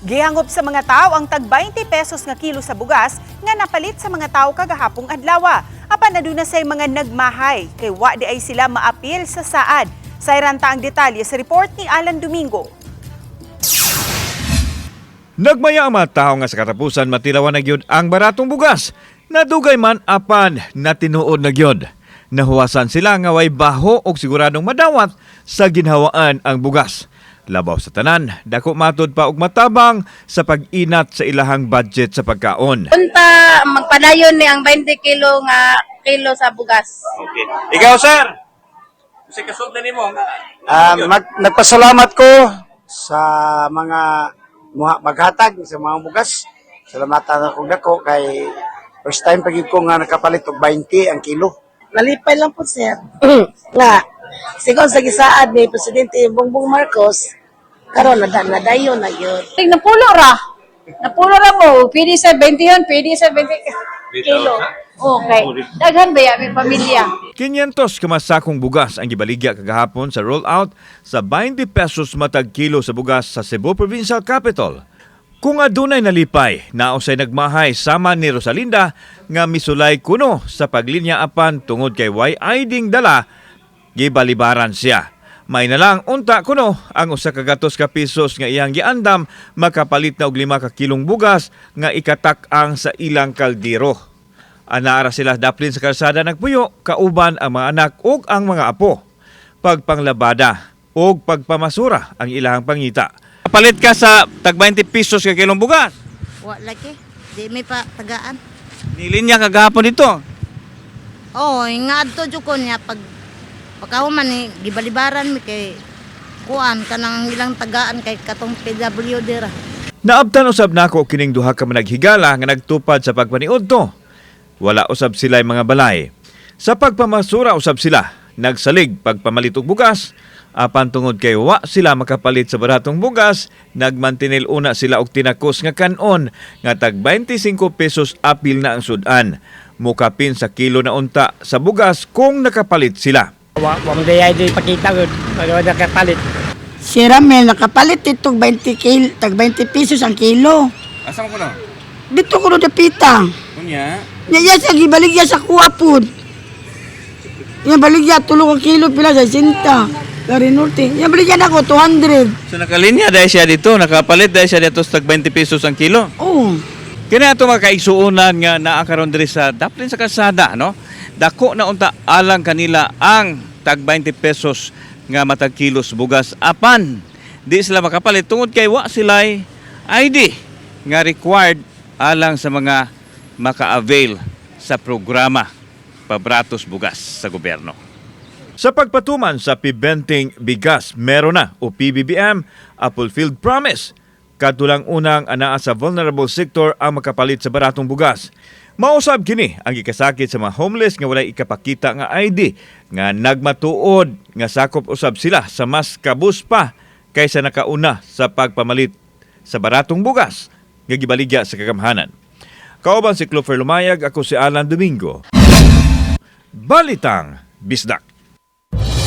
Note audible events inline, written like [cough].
Gihangop sa mga tao ang tag 20 pesos nga kilo sa bugas nga napalit sa mga tao kagahapong adlaw. Apan aduna say mga nagmahay kay wa di ay sila maapil sa saad. Sayranta ang detalye sa report ni Alan Domingo. Nagmaya ang mga tao nga sa katapusan matilawan na gyud ang baratong bugas. Nadugay man apan na tinuod na gyud. Nahuwasan sila nga way baho og siguradong madawat sa ginhawaan ang bugas. Labaw sa tanan, dako matod pa og matabang sa pag-inat sa ilahang budget sa pagkaon. Punta, magpadayon ni ang 20 kilo nga kilo sa bugas. Okay. Ikaw sir, kasi kasultan nimo. Ah, mag, nagpasalamat ko sa mga muha maghatag sa mga bugas. Salamatan ako dako kay first time pagid ko nga nakapalit og 20 ang kilo. Nalipay lang po, sir. [clears throat] nga, sigon sa gisaad ni Presidente Bongbong Marcos, karon na nadayon na yun. Ting napulo ra. Napulo ra mo. Pwede sa 20 yun, pwede sa 20 kilo. Okay. Daghan ba yung pamilya? 500 kamasakong bugas ang gibaligya kagahapon sa rollout sa 20 pesos matag kilo sa bugas sa Cebu Provincial Capital. Kung adunay nalipay, nausay nagmahay sama ni Rosalinda nga misulay kuno sa paglinya apan tungod kay way ding dala, gibalibaran siya. May na lang unta kuno ang usa ka gatos ka pisos nga iyang giandam makapalit na og lima ka kilong bugas nga ikatak ang sa ilang kaldero. Anaara sila daplin sa kalsada nagpuyo, kauban ang mga anak ug ang mga apo. Pagpanglabada ug pagpamasura ang ilang pangita. Palit ka sa tag 20 pesos ka kilong bugas. Wa lagi. Di may pa tagaan. Nilinya kagahapon ito. Oh, nga adto jud ko niya pag pagkahuman ni gibalibaran mi kay kuan kanang ilang tagaan kay katong PWD ra. Naabtan usab nako kining duha ka managhigala nga nagtupad sa pagpaniud to. Wala usab sila mga balay. Sa pagpamasura usab sila, nagsalig pagpamalit og bugas. Apan tungod kay wa sila makapalit sa baratong bugas, nagmantinil una sila og tinakos nga kanon nga tag 25 pesos apil na ang sudan. Mukapin sa kilo na unta sa bugas kung nakapalit sila. Wa wa mo dayay di pakita gud. Wala na kapalit. Si Ramel, nakapalit itong 20 kilo, tag 20 pesos ang kilo. Asa mo ko na? Dito ko rin napita. Kunya? Niya sa gibaligya sa kuwapod. Niya baligya, tulong ang kilo pila sa sinta. Gari norte. Niya baligya na ako, 200. So nakalinya dahil siya dito, nakapalit dahil siya dito sa tag 20 pesos ang kilo. Oh. Kini ato mga kaigsuonan nga naa karon diri sa daplin sa kalsada no. Dako na unta alang kanila ang tag 20 pesos nga matag kilos bugas apan di sila makapalit tungod kay wa sila'y ID nga required alang sa mga maka-avail sa programa pabratos bugas sa gobyerno. Sa pagpatuman sa Pibenting Bigas, meron na o PBBM a fulfilled promise Katulang unang anaa sa vulnerable sector ang makapalit sa baratong bugas. Mausab kini ang gikasakit sa mga homeless nga walay ikapakita nga ID nga nagmatuod nga sakop usab sila sa mas kabus pa kaysa nakauna sa pagpamalit sa baratong bugas nga gibaligya sa kagamhanan. Kauban si Clover Lumayag, ako si Alan Domingo. Balitang Bisdak.